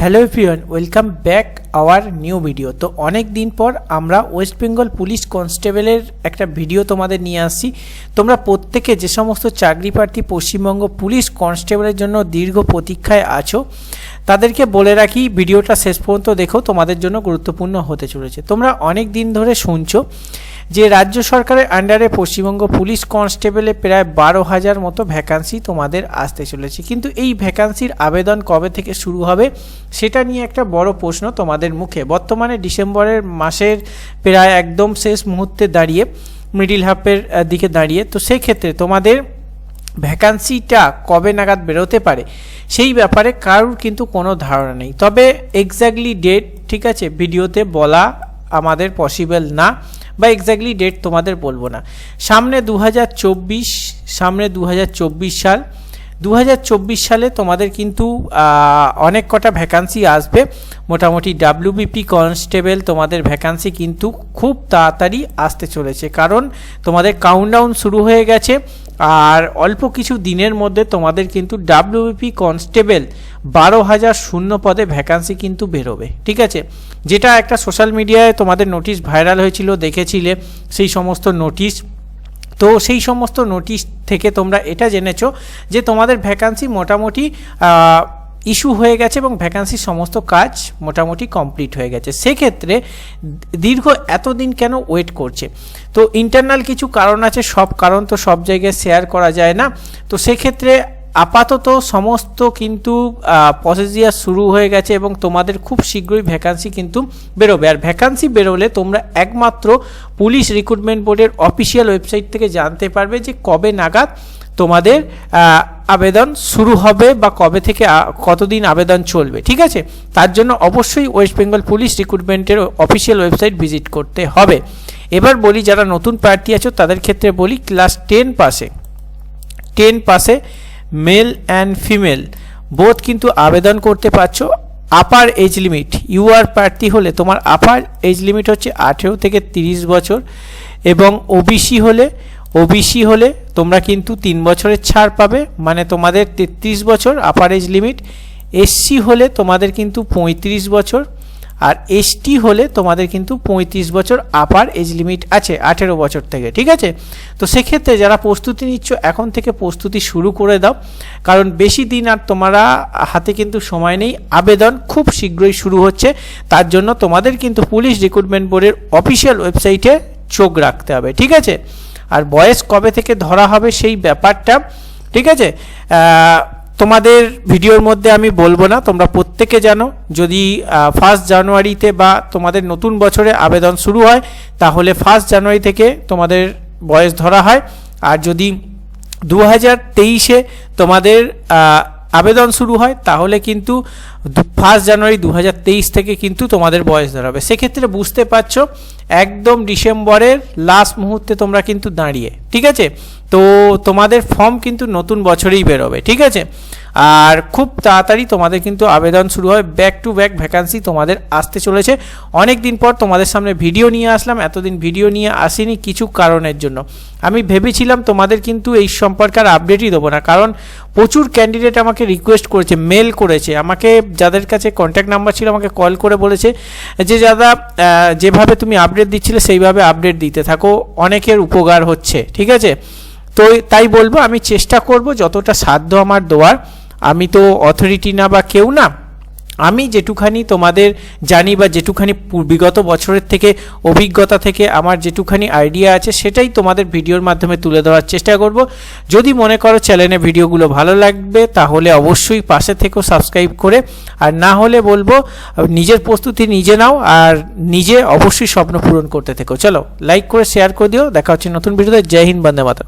Hello everyone welcome back our new video তো অনেক দিন পর আমরা ওয়েস্ট বেঙ্গল পুলিশ কনস্টেবলের একটা ভিডিও তোমাদের নিয়ে আসছি। তোমরা প্রত্যেকে যে সমস্ত চাকরি প্রার্থী পশ্চিমবঙ্গ পুলিশ কনস্টেবলের জন্য দীর্ঘ প্রতীক্ষায় আছো, তাদেরকে বলে রাখি ভিডিওটা শেষ পর্যন্ত দেখো, তোমাদের জন্য গুরুত্বপূর্ণ হতে চলেছে। তোমরা অনেক দিন ধরে শুনছো যে রাজ্য সরকারের আন্ডারে পশ্চিমবঙ্গ পুলিশ কনস্টেবলে প্রায় বারো হাজার মতো ভ্যাকান্সি তোমাদের আসতে চলেছে। কিন্তু এই ভ্যাকান্সির আবেদন কবে থেকে শুরু হবে, সেটা নিয়ে একটা বড় প্রশ্ন তোমাদের মুখে। বর্তমানে ডিসেম্বরের মাসের প্রায় একদম শেষ মুহূর্তে দাঁড়িয়ে মিডিল হাফের দিকে দাঁড়িয়ে। তো সেই ক্ষেত্রে তোমাদের ভ্যাকান্সিটা কবে নাগাদ বেরোতে পারে, সেই ব্যাপারে কারোর কিন্তু কোনো ধারণা নেই। তবে এক্স্যাক্টলি ডেট ঠিক আছে, ভিডিওতে বলা আমাদের পসিবল না। বা এক্স্যাক্টলি ডেট তোমাদের বলব না। সামনে দু হাজার চব্বিশ, সামনে দু হাজার চব্বিশ সাল। দু হাজার চব্বিশ সালে তোমাদের কিন্তু অনেক কটা ভ্যাকান্সি আসবে। মোটামুটি ডাব্লিউবিপি কনস্টেবল তোমাদের ভ্যাকান্সি কিন্তু খুব তাড়াতাড়ি আসতে চলেছে। কারণ তোমাদের কাউন্টডাউন শুরু হয়ে গেছে। আর অল্প কিছু দিনের মধ্যে তোমাদের কিন্তু ডাব্লিউপি কনস্টেবল বারো হাজার শূন্য পদে ভ্যাকান্সি কিন্তু বেরোবে, ঠিক আছে? যেটা একটা সোশ্যাল মিডিয়ায় তোমাদের নোটিশ ভাইরাল হয়েছিল, দেখেছিলে সেই সমস্ত নোটিশ তো সেই সমস্ত নোটিশ থেকে তোমরা এটা জেনেছো যে তোমাদের ভ্যাকান্সি মোটামুটি ইস্যু হয়ে গেছে এবং ভ্যাকান্সির সমস্ত কাজ মোটামুটি কমপ্লিট হয়ে গেছে। সেক্ষেত্রে দীর্ঘ এতদিন কেন ওয়েট করছে? তো ইন্টারনাল কিছু কারণ আছে, সব কারণ তো সব জায়গায় শেয়ার করা যায় না। তো সেক্ষেত্রে আপাতত সমস্ত কিন্তু প্রসেসিয়ার শুরু হয়ে গেছে এবং তোমাদের খুব শীঘ্রই ভ্যাকান্সি কিন্তু বেরোবে। আর ভ্যাকান্সি বেরোলে তোমরা একমাত্র পুলিশ রিক্রুটমেন্ট বোর্ডের অফিসিয়াল ওয়েবসাইট থেকে জানতে পারবে যে কবে নাগাদ তোমাদের আবেদন শুরু হবে বা কবে থেকে কতদিন আবেদন চলবে, ঠিক আছে? তার জন্য অবশ্যই ওয়েস্ট বেঙ্গল পুলিশ রিক্রুটমেন্টের অফিসিয়াল ওয়েবসাইট ভিজিট করতে হবে। এবার বলি, যারা নতুন প্রার্থী আছো, তাদের ক্ষেত্রে বলি ক্লাস টেন পাসে টেন পাসে মেল অ্যান্ড ফিমেল বোধ কিন্তু আবেদন করতে পারছ। আপার এজ লিমিট ইউআর প্রার্থী হলে তোমার আপার এজ লিমিট হচ্ছে আঠেরো থেকে তিরিশ বছর এবং ওবিসি হলে ওবিসি হলে তোমরা কিন্তু তিন বছরের ছাড় পাবে মানে তোমাদের তেত্রিশ বছর আপার এজ লিমিট এসসি হলে তোমাদের কিন্তু পঁয়ত্রিশ বছর, আর এসটি হলে তোমাদের কিন্তু পঁয়ত্রিশ বছর আপার এজ লিমিট আছে, আঠেরো বছর থেকে, ঠিক আছে? তো সেক্ষেত্রে যারা প্রস্তুতি নিচ্ছ, এখন থেকে প্রস্তুতি শুরু করে দাও, কারণ বেশি দিন আর তোমরা হাতে কিন্তু সময় নেই। আবেদন খুব শীঘ্রই শুরু হচ্ছে, তার জন্য তোমাদের কিন্তু পুলিশ রিক্রুটমেন্ট বোর্ডের অফিসিয়াল ওয়েবসাইটে চোখ রাখতে হবে, ঠিক আছে? আর বয়স কবে থেকে ধরা হবে সেই ব্যাপারটা, ঠিক আছে? তোমাদের ভিডিওর মধ্যে আমি বলব না, তোমরা প্রত্যেকে জানো। যদি ফার্স্ট জানুয়ারিতে বা তোমাদের নতুন বছরে আবেদন শুরু হয়, তাহলে ফার্স্ট জানুয়ারি থেকে তোমাদের বয়স ধরা হয়। আর যদি দু হাজার তেইশে তোমাদের আবেদন শুরু হয়, তাহলে কিন্তু ফার্স্ট জানুয়ারি দু হাজার তেইশ থেকে কিন্তু তোমাদের বয়স ধরাবে সেক্ষেত্রে বুঝতে পারছ, একদম ডিসেম্বরের লাস্ট মুহূর্তে তোমরা কিন্তু দাঁড়িয়ে, ঠিক আছে? তো তোমাদের ফর্ম কিন্তু নতুন বছরেই বেরোবে, ঠিক আছে? আর খুব তাড়াতাড়ি তোমাদের কিন্তু আবেদন শুরু হয়। ব্যাক টু ব্যাক ভ্যাকান্সি তোমাদের আসতে চলেছে। অনেক দিন পর তোমাদের সামনে ভিডিও নিয়ে আসলাম। এতদিন ভিডিও নিয়ে আসিনি কিছু কারণের জন্য। আমি ভেবেছিলাম তোমাদের কিন্তু এই সম্পর্কে আর আপডেটই দেবো না। কারণ প্রচুর ক্যান্ডিডেট আমাকে রিকোয়েস্ট করেছে মেল করেছে। আমাকে যাদের কাছে কন্ট্যাক্ট নাম্বার ছিল আমাকে কল করে বলেছে যে, দাদা যেভাবে তুমি আপডেট দিচ্ছিলে, সেইভাবে আপডেট দিতে থাকো। অনেকের উপকার হচ্ছে। ঠিক আছে? তো তাই বলব, আমি চেষ্টা করব যতটা সাধ্য আমার দেওয়ার। আমি তো অথরিটি না বা কেউ না, আমি যেটুখানি তোমাদের জানি বা যেটুখানি বিগত বছরের থেকে, অভিজ্ঞতা থেকে আমার যেটুখানি আইডিয়া আছে, সেটাই তোমাদের ভিডিওর মাধ্যমে তুলে ধরার চেষ্টা করব। যদি মনে করো চ্যানেলে ভিডিওগুলো ভালো লাগবে, তাহলে অবশ্যই পাশে থেকেও সাবস্ক্রাইব করে, আর না হলে বলব, নিজের প্রস্তুতি নিজে নাও, আর নিজে অবশ্যই স্বপ্ন পূরণ করতে থেকো। চলো লাইক করে শেয়ার করে দিও, দেখা হচ্ছে নতুন ভিডিওতে, জয় হিন্দ, বন্দে মাতা